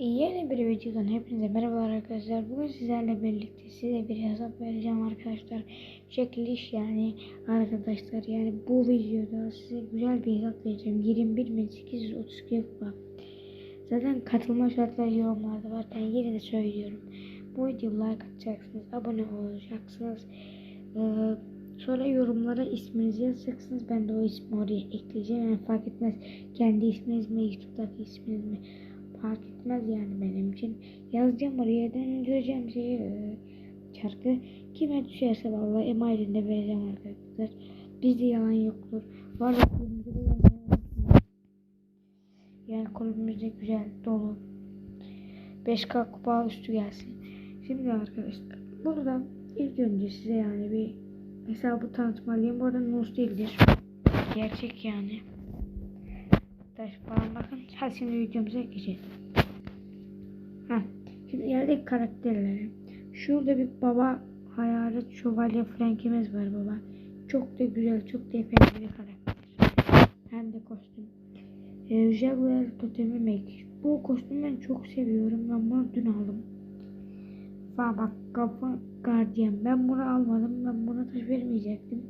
Yeni bir videodan hepinize merhabalar arkadaşlar. Bugün sizlerle birlikte size bir hesap vereceğim arkadaşlar. Çekiliş yani arkadaşlar yani bu videoda size güzel bir hesap vereceğim. 21.832 kupa. Zaten katılma şartları yorumlarda var. Ben yine de söylüyorum. Bu videoya like atacaksınız. Abone olacaksınız. Ee, sonra yorumlara isminizi yazacaksınız. Ben de o ismi oraya ekleyeceğim. Yani fark etmez. Kendi isminiz mi, YouTube'daki isminiz mi? Fark etmez yani benim için. Yazacağım oraya döndüreceğim şeyi e, çarkı. Kime düşerse vallahi emailinde vereceğim arkadaşlar. Bizde yalan yoktur. Var yoktur. Yani kulübümüzde güzel dolu. 5K kupa üstü gelsin. Şimdi arkadaşlar burada ilk önce size yani bir hesabı tanıtmalıyım. Bu arada Nus değildir. Gerçek yani taş falan bakın. Hadi şimdi videomuza geçelim. Heh. Şimdi geldik karakterlere. Şurada bir baba hayalet şövalye Frank'imiz var baba. Çok da güzel, çok da efendi bir karakter. Hem de kostüm. Ee, Jaguar totemi make. Bu kostümü ben çok seviyorum. Ben bunu dün aldım. Fa bak kafa gardiyan. Ben bunu almadım. Ben buna taş vermeyecektim.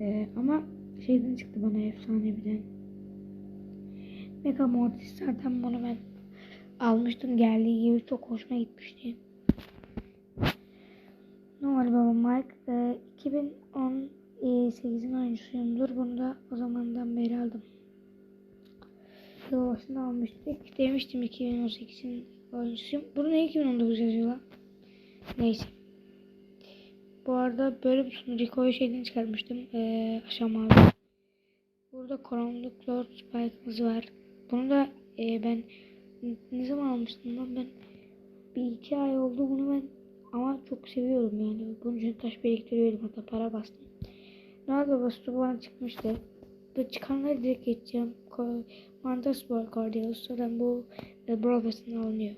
Ee, ama şeyden çıktı bana efsaneviden. Mega Mortis zaten bunu ben almıştım geldiği gibi çok hoşuma gitmişti. Normal Baba Mike e, 2018'in oyuncusuyumdur. Bunu da o zamandan beri aldım. Yıl almıştık. Demiştim 2018'in oyuncusuyum. Bunu ne 2019 yazıyorlar? Neyse. Bu arada böyle bir sunucu şeyden çıkarmıştım. Ee, aşamalı. Burada Karanlık Lord Spike'ımız var. Bunu da e, ben ne zaman almıştım lan ben bir iki ay oldu bunu ben ama çok seviyorum yani bunun için taş biriktiriyordum hatta para bastım. Nerede bastı bana çıkmıştı. Bu çıkanları direkt geçeceğim. Mantaspor Cardios zaten bu e, Brofest'in alınıyor.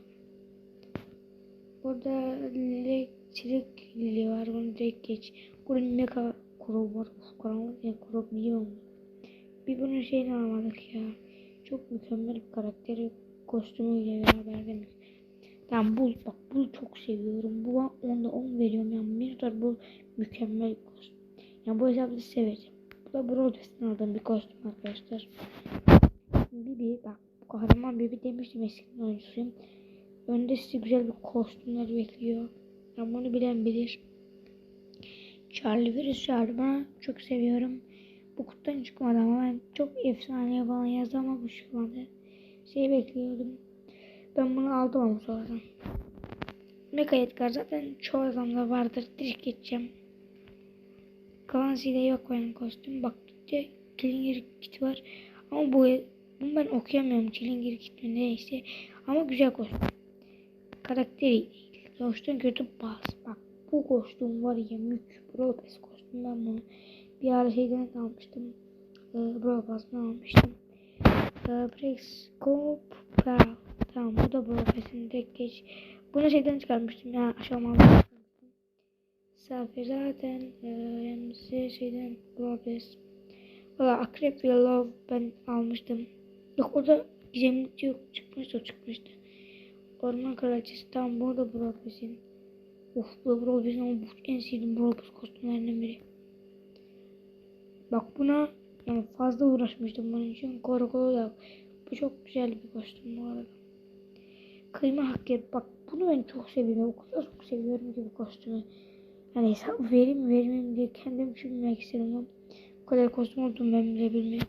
Burada elektrik lili var bunu direkt geç. Burada mega kuru var. Karanlık ya kuru biliyorum. Bir bunun şeyini almadık ya. Çok mükemmel bir karakteri kostümüyle beraber demek. Ben bul bak bul çok seviyorum. Bu onda 10 veriyorum yani Mirror bul mükemmel bir kostüm. Yani bu hesabı seveceğim. Bu da Broadway'den aldığım bir kostüm arkadaşlar. Bibi bak kahraman Bibi demiştim eskiden oyuncusuyum. Önde sizi güzel bir kostümler bekliyor. Yani bunu bilen bilir. Charlie Virus Charlie bana çok seviyorum. Bu kutudan çıkmadı ama ben çok efsane falan yazdı ama bu çıkmadı. Şey bekliyordum. Ben bunu aldım ama sonradan. Mega Edgar zaten çoğu adamda vardır. Direkt geçeceğim. Clancy'de yok benim kostüm. Bak işte Killinger kit var. Ama bu bunu ben okuyamıyorum. Killinger kit mi neyse. Ama güzel kostüm. Karakteri değil. Kostüm kötü bas. Bak bu kostüm var ya mük. Robes kostüm ben bunu bir ara şeyden almıştım. E, Brawl Pass'tan almıştım. E, Brex Scope Pearl. Tamam bu da Brawl Pass'in tek geç. Bunu şeyden çıkarmıştım yani aşamalı Safi zaten e, şeyden Brawl Pass. Valla Akrep ve Love ben almıştım. Yok orada gizemlik yok çıkmıştı o çıkmıştı. Orman Kraliçesi tam burada Brawl Pass'in. Of bu Brawl Pass'in bu en sevdiğim Brawl Pass kostümlerinden biri. Bak buna yani fazla uğraşmıştım bunun için. Korkulu da bu çok güzel bir kostüm bu arada. Kıyma hakkı bak bunu ben çok seviyorum. O kadar çok seviyorum ki bu kostümü. Yani hesap vereyim vermeyeyim diye kendim düşünmek istedim ama kadar kostüm olduğunu ben bile bilmiyorum.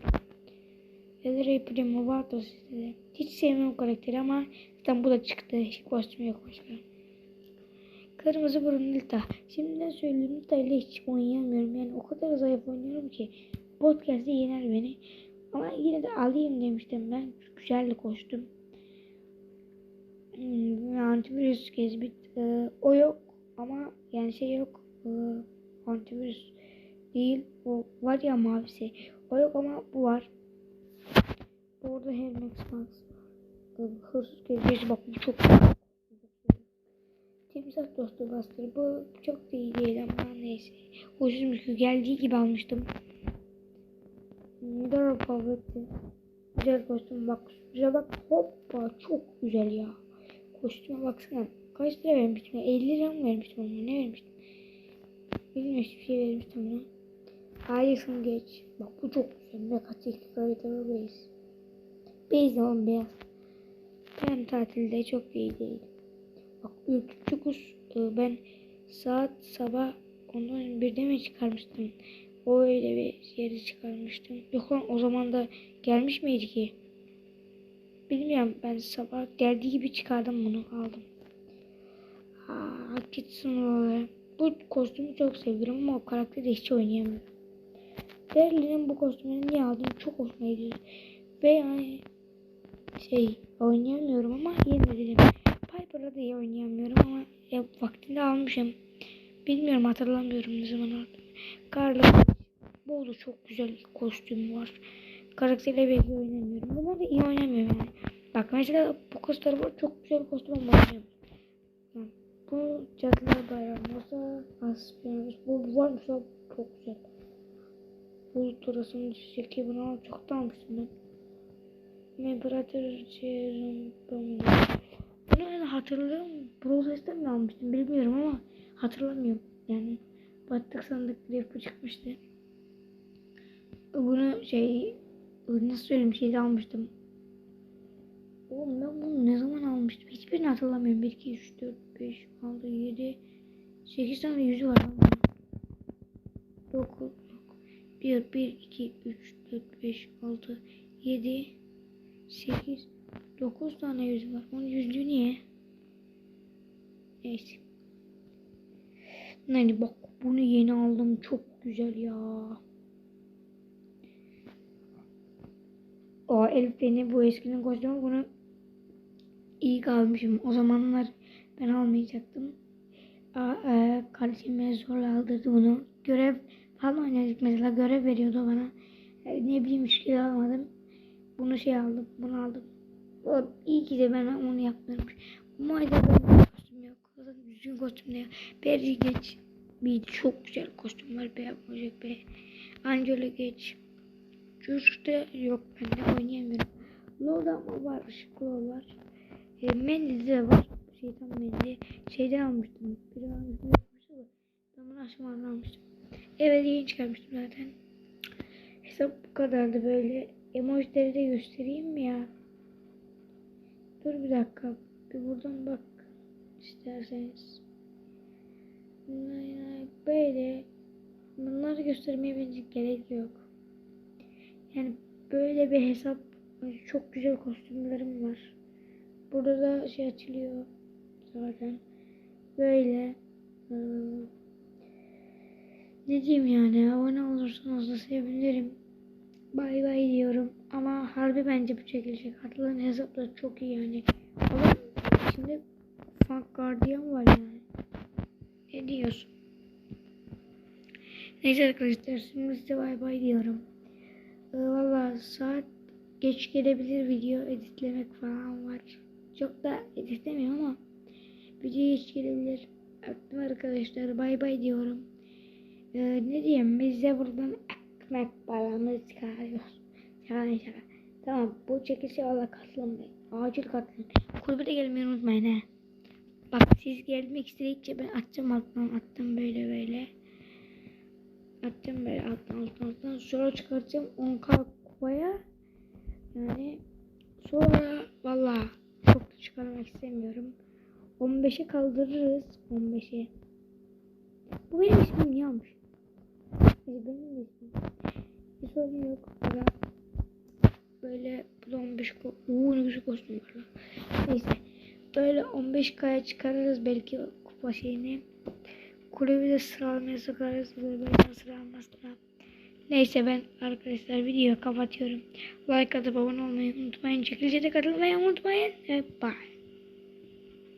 Ezreal Primo vardı sizde. Hiç sevmiyorum karakteri ama zaten bu da çıktı. Hiç kostüm yok başka. Kırmızı burun Nilta. Şimdiden söyleyeyim Nilta ile hiç oynayamıyorum. Yani o kadar zayıf oynuyorum ki. Podcast'te yener beni. Ama yine de alayım demiştim ben. Güzel koştum. Hmm, antivirüs gezbit. Ee, o yok. Ama yani şey yok. Ee, antivirüs değil. O var ya mavisi. O yok ama bu var. Orada Helmex Max. Ee, hırsız gezgeci bak bu çok Timsah dostu bastır. Bu çok da iyi değil ama neyse. Ucuzmuş ki geldiği gibi almıştım. Midora Poverty. güzel kostüm. Bak şuraya bak hoppa çok güzel ya. Kostüme baksana. Kaç lira vermiştim? 50 lira mı vermiştim ona? Ne vermiştim? Bilmiyorum hiçbir şey vermiştim ona. Harikasın geç. Bak bu çok güzel. Mekatik kayıtları base. Base olan beyaz. Ben tatilde çok iyi değil. Bak ürkütücü e, Ben saat sabah ondan birde mi çıkarmıştım? O öyle bir yere çıkarmıştım. Yok lan o zaman da gelmiş miydi ki? Bilmiyorum ben sabah geldiği gibi çıkardım bunu aldım. Aa, gitsin öyle. Bu kostümü çok seviyorum ama o karakteri hiç oynayamıyorum. Berlin'in bu kostümünü niye aldım çok hoşuma gidiyor. Ve yani şey oynayamıyorum ama yine de dedim. Piper'ı da iyi oynayamıyorum ama ya, vaktinde almışım. Bilmiyorum hatırlamıyorum ne zaman aldım. Karlı bu çok güzel kostüm var. Karakterle belki oynamıyorum. Bunlar da iyi oynamıyorum yani. Bak mesela bu kostüm var çok güzel kostüm ama oynayamıyorum. Bu Cadılar Bayramı olsa Aspiyanus. Bu, bu var mı? Çok, güzel. Bu turasının düşecek ki bunu al- çok da almıştım ben. İmparator Jerome Ben hatırlıyorum. Broses'ten mi almıştım bilmiyorum ama hatırlamıyorum. Yani battık sandık bir çıkmıştı. Bunu şey nasıl söyleyeyim şeyde almıştım. Oğlum ben bunu ne zaman almıştım? Hiçbirini hatırlamıyorum. 1, 2, 3, 4, 5, 6, 7, 8 tane yüzü var. 9, 1, 1, 2, 3, 4, 5, 6, 7, 8, 9 tane yüzü var. Onun yüzüğü niye? Neyse. Yani bak bunu yeni aldım. Çok güzel ya. O Elif beni bu eskinin kostümü bunu iyi kalmışım. O zamanlar ben almayacaktım. Aa, e, kardeşim zorla aldırdı bunu. Görev falan oynadık mesela görev veriyordu bana. E, ne bileyim üç kilo almadım. Bunu şey aldım. Bunu aldım. O, iyi ki de ben onu yapmıyorum. Bu ayda benim kostüm yok. Zaten düzgün kostüm de yok. Berry geç. Bir çok güzel kostüm var. Be. Angela geç. Çocukta yok bende oynayamıyorum. Low'da ama var. Işıklı var. E, Mendy'de de var. Şeytan Mendy. Şeyden almıştım. Bir almıştım. Ben bunu aşamadan almıştım. Evet yeni çıkarmıştım zaten. Hesap bu kadardı böyle. Emojileri de göstereyim mi ya? Dur bir dakika. Bir buradan bak isterseniz. Böyle bunları göstermeye bence gerek yok. Yani böyle bir hesap çok güzel kostümlerim var. Burada da şey açılıyor zaten. Böyle ee, ne diyeyim yani abone olursanız da sevinirim. Bay bay diyorum ama harbi bence bu çekilecek. Atılan hesaplar çok iyi yani. Ama şimdi Funk Guardian var yani. Ne diyorsun? Neyse arkadaşlar şimdi size bay bay diyorum. Ee, Valla saat geç gelebilir video editlemek falan var. Çok da editlemiyorum ama video geç gelebilir. Öptüm arkadaşlar bay bay diyorum. Ee, ne diyeyim biz de buradan ekmek paramızı çıkarıyoruz. Şaka şaka. Tamam bu çekilişe valla katılın. Acil katılın. Kulübe de gelmeyi unutmayın he. Bak siz gelmek istedikçe ben atacağım alttan attım böyle böyle. Attım böyle alttan alttan alttan. Sonra çıkartacağım 10k kupaya. Yani sonra valla çok da çıkarmak istemiyorum. 15'e kaldırırız. 15'e. Bu benim ismim niye? Neyse benim ismim. Bir sorun yok. Aga. Böyle bu da 15 ko Uuu ne güzel kostüm var lan. Neyse. Böyle 15k'ya çıkarırız belki kupa şeyini. Kulübü de sıralamaya sokarız. Böyle sıralamasına. Neyse ben arkadaşlar videoyu kapatıyorum. Like atıp abone olmayı unutmayın. Çekilişe de katılmayı unutmayın. Bye.